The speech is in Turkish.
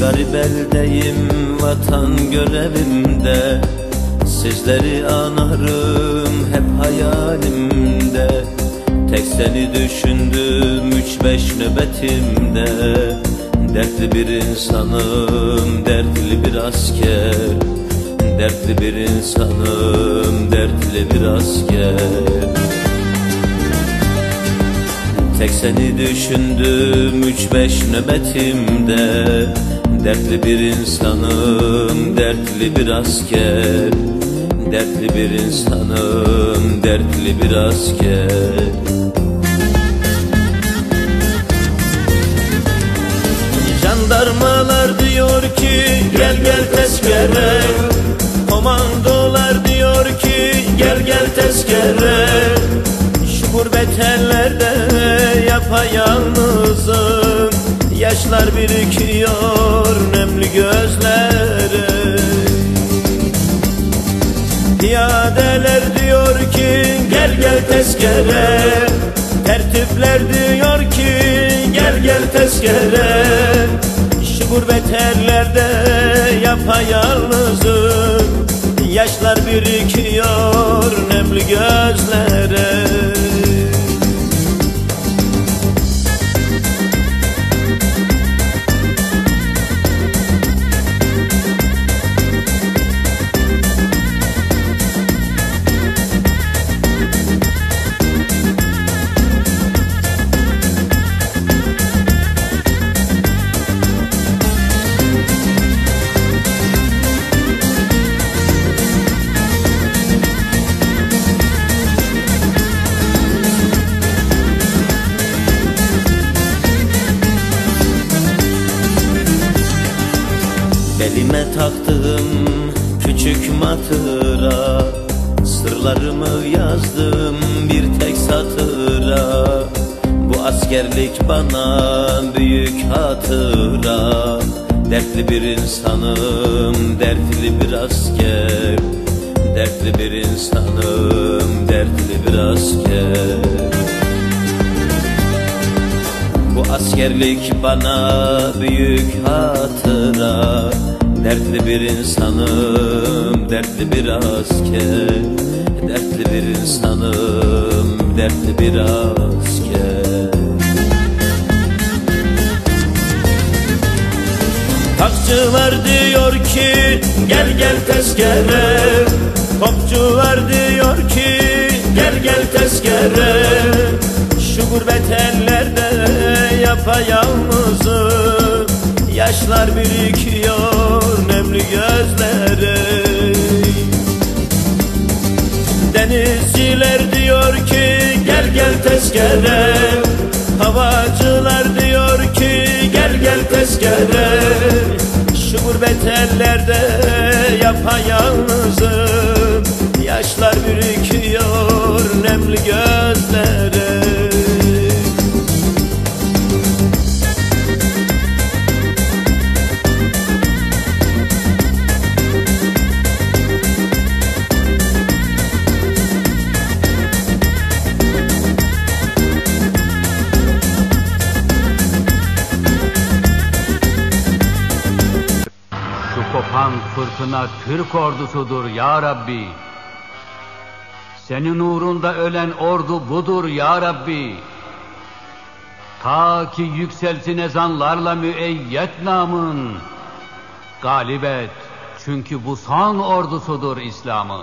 Garip eldeyim vatan görevimde. Sizleri anarım hep hayalimde. Tek seni düşündüm üç beş nöbetimde. Dertli bir insanım, dertli bir asker. Dertli bir insanım, dertli bir asker. Tek seni düşündüm üç beş nöbetimde Dertli bir insanım, dertli bir asker. Dertli bir insanım, dertli bir asker. Jandarmalar diyor ki gel gel tezkere. Komandolar diyor ki gel gel tezkere. Şu gurbet ellerde yapayalnızım Yaşlar birikiyor nemli gözlere. Piyadeler diyor ki gel gel tezkere. Tertipler diyor ki gel gel tezkere. Şu gurbet ellerde yapayalnızım. Yaşlar birikiyor nemli gözlere Belime taktığım küçük matıra Sırlarımı yazdım bir tek satıra. Bu askerlik bana büyük hatıra. Dertli bir insanım, dertli bir asker. Dertli bir insanım, dertli bir asker Bu askerlik bana büyük hatıra. Dertli bir insanım, dertli bir asker. Dertli bir insanım, dertli bir asker. Takçılar diyor ki gel gel tezkere Topçular diyor ki gel gel tezkere Şu gurbet ellerde yapayalnızım Yaşlar birikiyor nemli gözlere. Denizciler diyor ki gel gel tezkere Havacılar diyor ki gel gel tezkere Şu gurbet ellerde yapayalnızım Yaşlar birikiyor nemli gözlere fırtına Türk ordusudur ya Rabbi. Senin uğrunda ölen ordu budur ya Rabbi. Ta ki yükselsin ezanlarla müeyyet namın. Galip et çünkü bu son ordusudur İslam'ı.